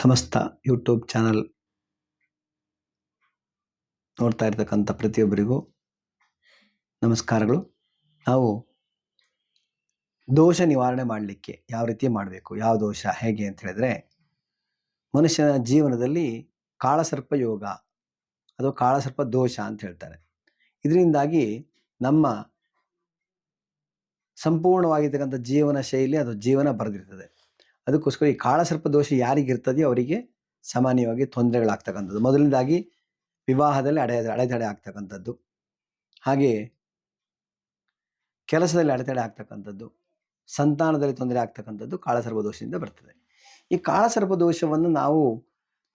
ಸಮಸ್ತ YouTube channel ನೋಡ್ತಾ ಇರ್ತಕ್ಕಂಥ ಪ್ರತಿಯೊಬ್ಬರಿಗೂ ನಮಸ್ಕಾರಗಳು. ನಾವು ದೋಷ ನಿವಾರಣೆ ಮಾಡಲಿಕ್ಕೆ ಯಾವ ರೀತಿ ಮಾಡಬೇಕು, ಯಾವ ದೋಷ, ಹೇಗೆ ಅಂತ ಹೇಳಿದ್ರೆ, ಮನುಷ್ಯನ ಜೀವನದಲ್ಲಿ ಕಾಳಸರ್ಪ ಯೋಗ ಅಥವಾ ಕಾಳಸರ್ಪ ದೋಷ ಅಂತ ಹೇಳ್ತಾರೆ. ಇದರಿಂದಾಗಿ ನಮ್ಮ ಸಂಪೂರ್ಣವಾಗಿರ್ತಕ್ಕಂಥ ಜೀವನ ಶೈಲಿ ಅದು ಜೀವನ ಬರೆದಿರ್ತದೆ. ಅದಕ್ಕೋಸ್ಕರ ಈ ಕಾಳಸರ್ಪ ದೋಷ ಯಾರಿಗಿರ್ತದೆಯೋ ಅವರಿಗೆ ಸಾಮಾನ್ಯವಾಗಿ ತೊಂದರೆಗಳಾಗ್ತಕ್ಕಂಥದ್ದು. ಮೊದಲನೇದಾಗಿ ವಿವಾಹದಲ್ಲಿ ಅಡೆ ಅಡೆತಡೆ ಆಗ್ತಕ್ಕಂಥದ್ದು. ಹಾಗೆ ಕೆಲಸದಲ್ಲಿ ಅಡೆತಡೆ ಆಗ್ತಕ್ಕಂಥದ್ದು. ಸಂತಾನದಲ್ಲಿ ತೊಂದರೆ ಆಗ್ತಕ್ಕಂಥದ್ದು ಕಾಳಸರ್ಪ ದೋಷದಿಂದ ಬರ್ತದೆ. ಈ ಕಾಳಸರ್ಪ ದೋಷವನ್ನು ನಾವು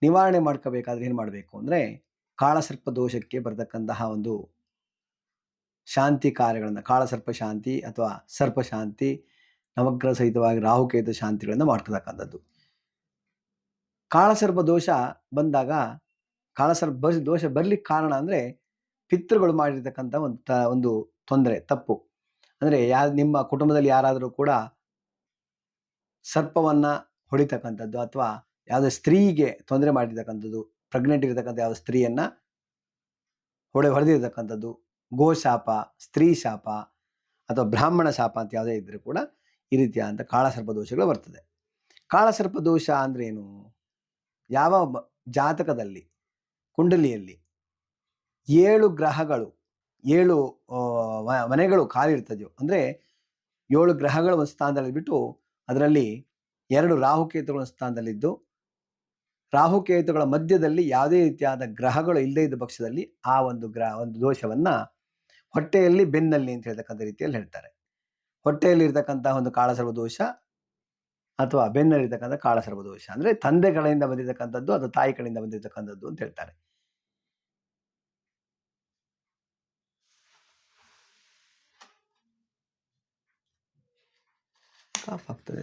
ನಿವಾರಣೆ ಮಾಡ್ಕೋಬೇಕಾದ್ರೆ ಏನು ಮಾಡಬೇಕು ಅಂದರೆ ಕಾಳಸರ್ಪ ದೋಷಕ್ಕೆ ಬರ್ತಕ್ಕಂತಹ ಒಂದು ಶಾಂತಿ ಕಾರ್ಯಗಳನ್ನು, ಕಾಳಸರ್ಪ ಶಾಂತಿ ಅಥವಾ ಸರ್ಪ ಶಾಂತಿ ನವಗ್ರಹ ಸಹಿತವಾಗಿ ರಾಹುಕೇತ ಶಾಂತಿಗಳನ್ನು ಮಾಡ್ತಕ್ಕಂಥದ್ದು. ಕಾಳಸರ್ಪ ದೋಷ ಬಂದಾಗ, ಕಾಳಸರ್ಪ ದೋಷ ಬರ್ಲಿಕ್ಕೆ ಕಾರಣ ಅಂದರೆ ಪಿತೃಗಳು ಮಾಡಿರ್ತಕ್ಕಂಥ ಒಂದು ತ, ಒಂದು ತೊಂದರೆ, ತಪ್ಪು. ಅಂದರೆ ಯಾ ನಿಮ್ಮ ಕುಟುಂಬದಲ್ಲಿ ಯಾರಾದರೂ ಕೂಡ ಸರ್ಪವನ್ನ ಹೊಡಿತಕ್ಕಂಥದ್ದು ಅಥವಾ ಯಾವುದೇ ಸ್ತ್ರೀಗೆ ತೊಂದರೆ ಮಾಡಿರ್ತಕ್ಕಂಥದ್ದು ಪ್ರೆಗ್ನೆಂಟ್ ಇರತಕ್ಕಂಥ ಯಾವ ಸ್ತ್ರೀಯನ್ನ ಹೊಡೆ, ಹೊಡೆದಿರ್ತಕ್ಕಂಥದ್ದು, ಗೋಶಾಪ ಸ್ತ್ರೀ ಶಾಪ ಅಥವಾ ಬ್ರಾಹ್ಮಣ ಶಾಪ ಅಂತ ಯಾವುದೇ ಇದ್ರೂ ಕೂಡ ಈ ರೀತಿಯಾದಂಥ ಕಾಳಸರ್ಪ ದೋಷಗಳು ಬರ್ತದೆ. ಕಾಳಸರ್ಪ ದೋಷ ಅಂದ್ರೆ ಏನು? ಯಾವ ಜಾತಕದಲ್ಲಿ, ಕುಂಡಲಿಯಲ್ಲಿ ಏಳು ಗ್ರಹಗಳು, ಏಳು ಮನೆಗಳು ಖಾಲಿ ಅಂದ್ರೆ ಅಂದರೆ ಏಳು ಗ್ರಹಗಳು ಒಂದು ಸ್ಥಾನದಲ್ಲಿ ಬಿಟ್ಟು ಅದರಲ್ಲಿ ಎರಡು ರಾಹುಕೇತುಗಳ ಸ್ಥಾನದಲ್ಲಿದ್ದು, ರಾಹುಕೇತುಗಳ ಮಧ್ಯದಲ್ಲಿ ಯಾವುದೇ ರೀತಿಯಾದ ಗ್ರಹಗಳು ಇಲ್ಲದೇ ಇದ್ದ ಪಕ್ಷದಲ್ಲಿ ಆ ಒಂದು ಗ್ರಹ ಒಂದು ದೋಷವನ್ನ ಹೊಟ್ಟೆಯಲ್ಲಿ ಬೆನ್ನಲ್ಲಿ ಅಂತ ಹೇಳ್ತಕ್ಕಂಥ ರೀತಿಯಲ್ಲಿ ಹೇಳ್ತಾರೆ. ಹೊಟ್ಟೆಯಲ್ಲಿ ಇರ್ತಕ್ಕಂಥ ಒಂದು ಕಾಳಸರ್ವ ದೋಷ ಅಥವಾ ಬೆನ್ನಲ್ಲಿರ್ತಕ್ಕಂಥ ಕಾಳಸರ್ವ ದೋಷ ಅಂದ್ರೆ ತಂದೆ ಕಡೆಯಿಂದ ಬಂದಿರತಕ್ಕಂಥದ್ದು ಅಥವಾ ತಾಯಿ ಕಡೆಯಿಂದ ಬಂದಿರತಕ್ಕಂಥದ್ದು ಅಂತ ಹೇಳ್ತಾರೆ ಕಾಫ್ ಆಗ್ತದೆ.